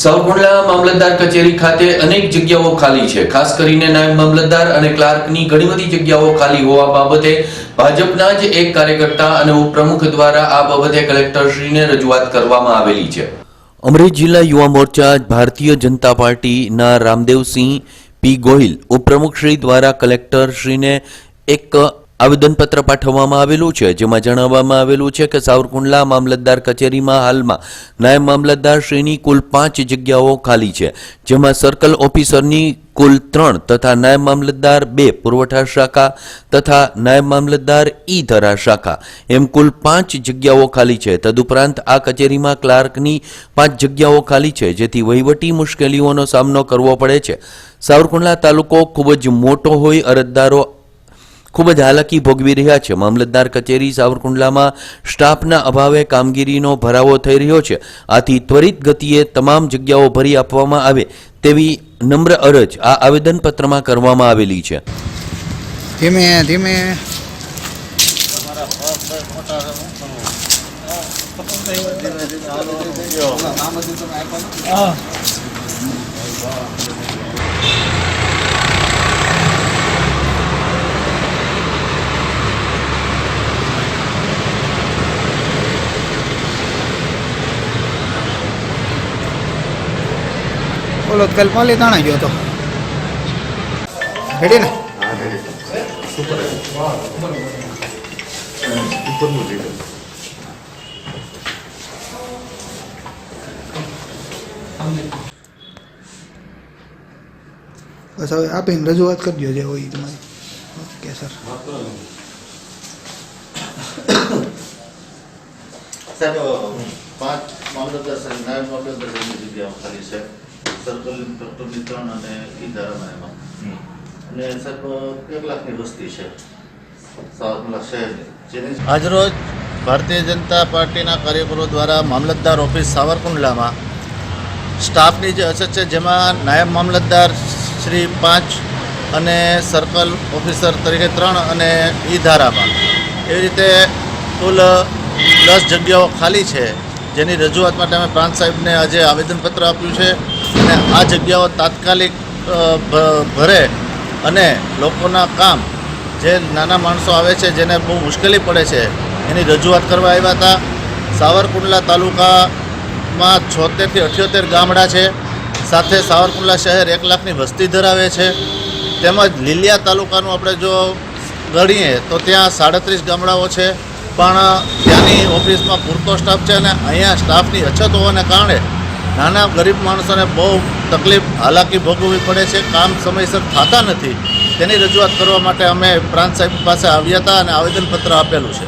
સાવરકુંડલા મામલતદાર કચેરી ખાતે અનેક જગ્યાઓ ખાલી છે. ખાસ કરીને નાયબ મામલતદાર અને ક્લાર્કની ઘણી બધી જગ્યાઓ ખાલી હોવા બાબતે ભાજપના જ એક કાર્યકર્તા અને ઉપપ્રમુખ દ્વારા આ બાબતે કલેક્ટરશ્રીને રજૂઆત કરવામાં આવેલી છે. અમરેલી જિલ્લા યુવા મોરચા ભારતીય જનતા પાર્ટીના રામદેવસિંહ પી ગોહિલ ઉપપ્રમુખશ્રી દ્વારા કલેક્ટરશ્રીને એક આવેદનપત્ર પાઠવવામાં આવેલું છે, જેમાં જણાવવામાં આવેલું છે કે સાવરકુંડલા મામલતદાર કચેરીમાં હાલમાં નાયબ મામલતદાર શ્રીની કુલ પાંચ જગ્યાઓ ખાલી છે, જેમાં સર્કલ ઓફિસરની કુલ ત્રણ તથા નાયબ મામલતદાર બે પુરવઠા શાખા તથા નાયબ મામલતદાર ઈ ધરા શાખા. એમ કુલ પાંચ જગ્યાઓ ખાલી છે. તદુપરાંત આ કચેરીમાં ક્લાર્કની પાંચ જગ્યાઓ ખાલી છે, જેથી વહીવટી મુશ્કેલીઓનો સામનો કરવો પડે છે. સાવરકુંડલા તાલુકો ખૂબ જ મોટો હોય અરજદારો ખૂબ જ હાલાકી ભોગવી રહ્યા છે. મામલતદાર કચેરી સાવરકુંડલામાં સ્ટાફના અભાવે કામગીરીનો ભરાવો થઈ રહ્યો છે. આથી ત્વરિત ગતિએ તમામ જગ્યાઓ ભરી આપવામાં આવે તેવી નમ્ર અરજ આ આવેદનપત્રમાં કરવામાં આવેલી છે. ધીમે ધીમે. ઓલો કાલ પાલીતાણા ગયો હતો રેડી ને? બસ હવે આપીને રજૂઆત કરજો જે હોય તમારી. Okay sir. સાહેબ પાંચ મામલતદાર સાહેબ નાયબ મામલતદાર સાહેબની જગ્યાઓ ખાલી છે. સર્કલ ઇન્સ્પેક્ટરની ત્રણ અને ઈ એમાં. અને સાહેબ એક લાખની વસ્તી છે? સાવરકુંડલા શહેરની. જેની આજરોજ ભારતીય જનતા પાર્ટીના કાર્યકરો દ્વારા મામલતદાર ઓફિસ સાવરકુંડલામાં સ્ટાફની જે અછત છે જેમાં નાયબ મામલતદાર શ્રી પાંચ અને સર્કલ ઓફિસર તરીકે ત્રણ અને ઈ ધારામાં એવી રીતે કુલ દસ જગ્યાઓ ખાલી છે જેની રજૂઆત માટે અમે પ્રાંત સાહેબને આજે આવેદનપત્ર આપ્યું છે. અને આ જગ્યાઓ તાત્કાલિક ભરે અને લોકોના કામ જે નાના માણસો આવે છે જેને બહુ મુશ્કેલી પડે છે, એની રજૂઆત કરવા આવ્યા હતા. સાવરકુંડલા તાલુકામાં છોતેરથી અઠ્યોતેર ગામડા છે. સાથે સાવરકુંડલા શહેર એક લાખની વસ્તી ધરાવે છે. તેમજ લીલિયા તાલુકાનું આપણે જો ગણીએ તો ત્યાં સાડત્રીસ ગામડાઓ છે. પણ ત્યાંની ઓફિસમાં પૂરતો સ્ટાફ છે અને અહીંયા સ્ટાફની અછત હોવાને કારણે નાના ગરીબ માણસોને બહુ તકલીફ હાલાકી ભોગવવી પડે છે, કામ સમયસર થતા નથી. તેની રજૂઆત કરવા માટે અમે પ્રાંત સાહેબ પાસે આવ્યા હતા અને આવેદનપત્ર આપેલું છે.